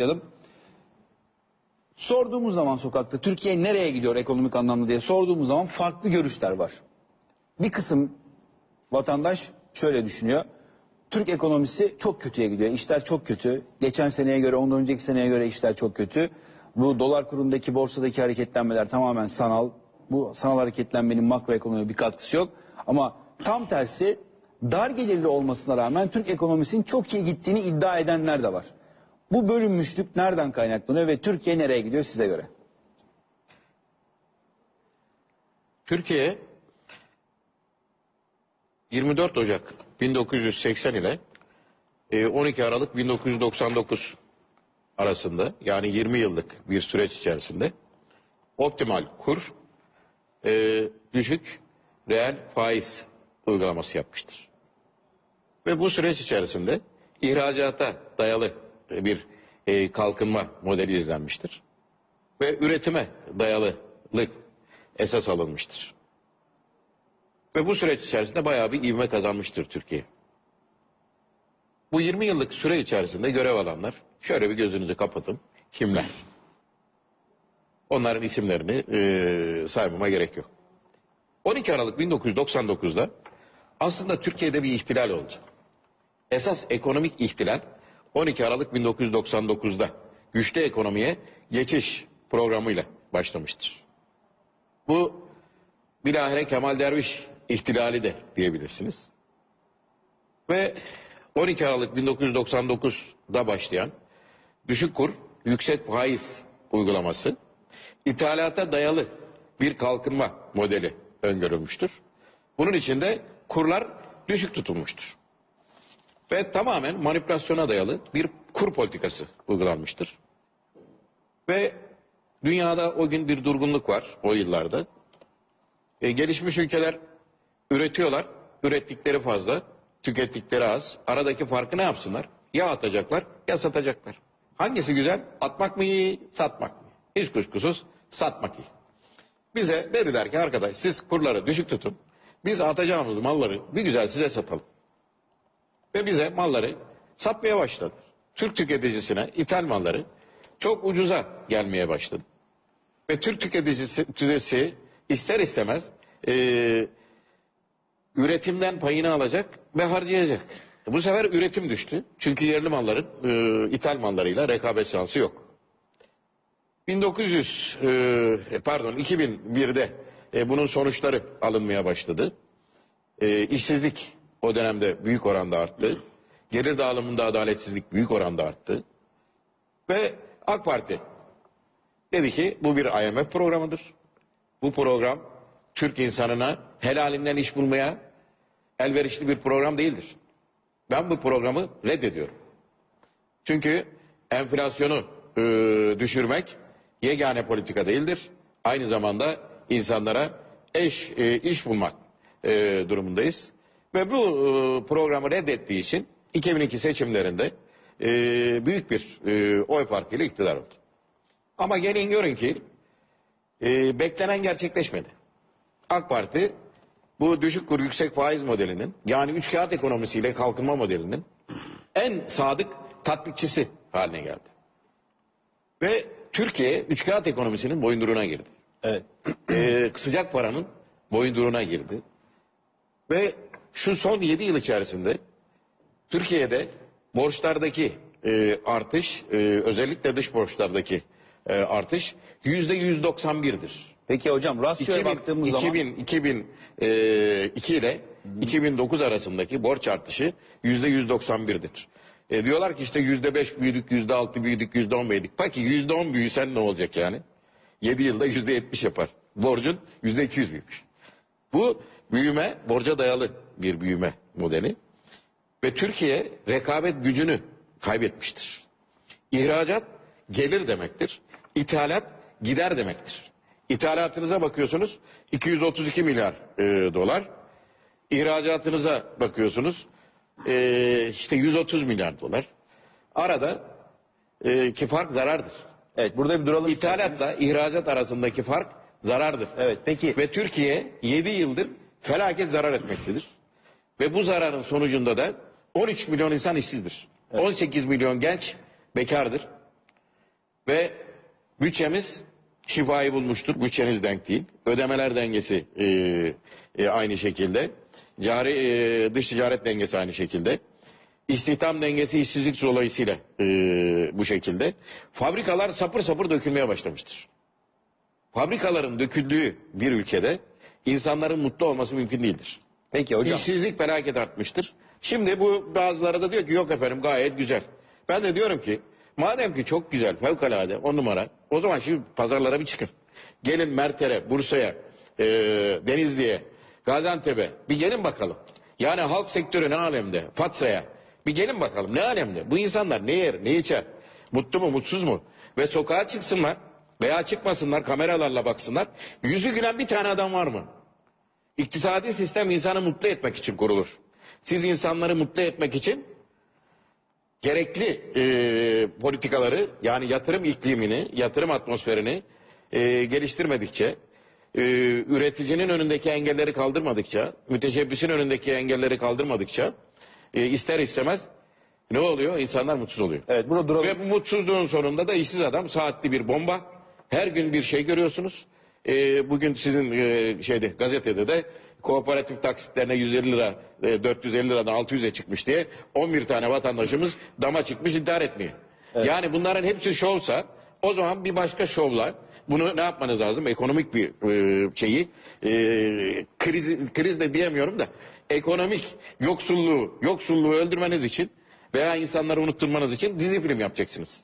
başlayalım. Sorduğumuz zaman sokakta Türkiye nereye gidiyor ekonomik anlamda diye sorduğumuz zaman farklı görüşler var. Bir kısım vatandaş şöyle düşünüyor. Türk ekonomisi çok kötüye gidiyor. İşler çok kötü. Geçen seneye göre, ondan önceki seneye göre işler çok kötü. Bu dolar kurundaki borsadaki hareketlenmeler tamamen sanal. Bu sanal hareketlenmenin makroekonomiye bir katkısı yok. Ama tam tersi dar gelirli olmasına rağmen Türk ekonomisinin çok iyi gittiğini iddia edenler de var. Bu bölünmüşlük nereden kaynaklanıyor ve Türkiye nereye gidiyor size göre? Türkiye 24 Ocak 1980 ile e, 12 Aralık 1999 arasında yani 20 yıllık bir süreç içerisinde optimal kur e, düşük reel faiz uygulaması yapmıştır. Ve bu süreç içerisinde ihracata dayalı bir e, kalkınma modeli izlenmiştir. Ve üretime dayalılık esas alınmıştır. Ve bu süreç içerisinde bayağı bir ivme kazanmıştır Türkiye. Bu 20 yıllık süre içerisinde görev alanlar şöyle bir gözünüzü kapatın. Kimler? Onların isimlerini e, saymama gerek yok. 12 Aralık 1999'da aslında Türkiye'de bir ihtilal oldu. Esas ekonomik ihtilal 12 Aralık 1999'da güçlü ekonomiye geçiş programıyla başlamıştır. Bu bilahare Kemal Derviş ihtilali de diyebilirsiniz. Ve 12 Aralık 1999'da başlayan düşük kur, yüksek faiz uygulaması ithalata dayalı bir kalkınma modeli öngörülmüştür. Bunun içinde kurlar düşük tutulmuştur. Ve tamamen manipülasyona dayalı bir kur politikası uygulanmıştır. Ve dünyada o gün bir durgunluk var o yıllarda. E, gelişmiş ülkeler üretiyorlar, ürettikleri fazla, tükettikleri az. Aradaki farkı ne yapsınlar? Ya atacaklar ya satacaklar. Hangisi güzel? Atmak mı iyi, satmak mı? Hiç kuşkusuz satmak iyi. Bize dediler ki arkadaş siz kurları düşük tutun. Biz atacağımız malları bir güzel size satalım. Ve bize malları satmaya başladı. Türk tüketicisine ithal malları çok ucuza gelmeye başladı. Ve Türk tüketicisi tüzesi ister istemez e, üretimden payını alacak ve harcayacak. Bu sefer üretim düştü. Çünkü yerli malların e, ithal mallarıyla rekabet şansı yok. 1900 e, pardon 2001'de e, bunun sonuçları alınmaya başladı. E, işsizlik o dönemde büyük oranda arttı. Gelir dağılımında adaletsizlik büyük oranda arttı. Ve AK Parti dedi ki bu bir IMF programıdır. Bu program Türk insanına helalinden iş bulmaya elverişli bir program değildir. Ben bu programı reddediyorum. Çünkü enflasyonu e, düşürmek yegane politika değildir. Aynı zamanda insanlara eş e, iş bulmak e, durumundayız. Ve bu e, programı reddettiği için 2002 seçimlerinde e, büyük bir e, oy farkıyla iktidar oldu. Ama gelin görün ki e, beklenen gerçekleşmedi. AK Parti bu düşük kur yüksek faiz modelinin yani üç kağıt ekonomisiyle kalkınma modelinin en sadık tatbikçisi haline geldi. Ve Türkiye üç kağıt ekonomisinin boyunduruğuna girdi. Evet. Ee, sıcak paranın boyunduruğuna girdi. Ve şu son 7 yıl içerisinde Türkiye'de borçlardaki e, artış, e, özellikle dış borçlardaki e, artış yüzde 191'dir. Peki hocam rasyoya 2000, baktığımız 2000, 2002 ile 2009 arasındaki borç artışı yüzde 191'dir. E, diyorlar ki işte yüzde 5 büyüdük, yüzde 6 büyüdük, yüzde 10 büyüdük. Peki yüzde 10 büyüsen ne olacak yani? 7 yılda yüzde 70 yapar. Borcun yüzde 200 büyümüş. Bu büyüme borca dayalı bir büyüme modeli. Ve Türkiye rekabet gücünü kaybetmiştir. İhracat gelir demektir. İthalat gider demektir. İthalatınıza bakıyorsunuz 232 milyar e, dolar. İhracatınıza bakıyorsunuz e, işte 130 milyar dolar. Arada e, ki fark zarardır. Evet burada bir duralım. İthalatla ihracat arasındaki fark zarardır. Evet peki Ve Türkiye 7 yıldır felaket zarar etmektedir. Ve bu zararın sonucunda da 13 milyon insan işsizdir. 18 milyon genç bekardır. Ve bütçemiz şifayı bulmuştur. Bütçeniz denk değil. Ödemeler dengesi e, e, aynı şekilde. Cari e, dış ticaret dengesi aynı şekilde. İstihdam dengesi işsizlik dolayısıyla e, bu şekilde. Fabrikalar sapır sapır dökülmeye başlamıştır. Fabrikaların döküldüğü bir ülkede insanların mutlu olması mümkün değildir. Peki hocam. İşsizlik felaket artmıştır. Şimdi bu bazıları da diyor ki yok efendim gayet güzel. Ben de diyorum ki madem ki çok güzel fevkalade on numara o zaman şimdi pazarlara bir çıkın. Gelin Merter'e, Bursa'ya, e, Denizli'ye, Gaziantep'e bir gelin bakalım. Yani halk sektörü ne alemde? Fatsa'ya bir gelin bakalım ne alemde? Bu insanlar ne yer, ne içer? Mutlu mu, mutsuz mu? Ve sokağa çıksınlar veya çıkmasınlar kameralarla baksınlar. Yüzü gülen bir tane adam var mı? İktisadi sistem insanı mutlu etmek için kurulur. Siz insanları mutlu etmek için gerekli e, politikaları yani yatırım iklimini, yatırım atmosferini e, geliştirmedikçe, e, üreticinin önündeki engelleri kaldırmadıkça, müteşebbisin önündeki engelleri kaldırmadıkça e, ister istemez ne oluyor? İnsanlar mutsuz oluyor. Evet burada duralım. Ve bu mutsuzluğun sonunda da işsiz adam saatli bir bomba. Her gün bir şey görüyorsunuz. Ee, bugün sizin e, şeyde gazetede de kooperatif taksitlerine 150 lira, e, 450 liradan 600'e çıkmış diye 11 tane vatandaşımız dama çıkmış intihar etmiyor. Yani bunların hepsi şovsa o zaman bir başka şovla bunu ne yapmanız lazım? Ekonomik bir e, şeyi e, kriz, kriz de diyemiyorum da ekonomik yoksulluğu yoksulluğu öldürmeniz için veya insanları unutturmanız için dizi film yapacaksınız.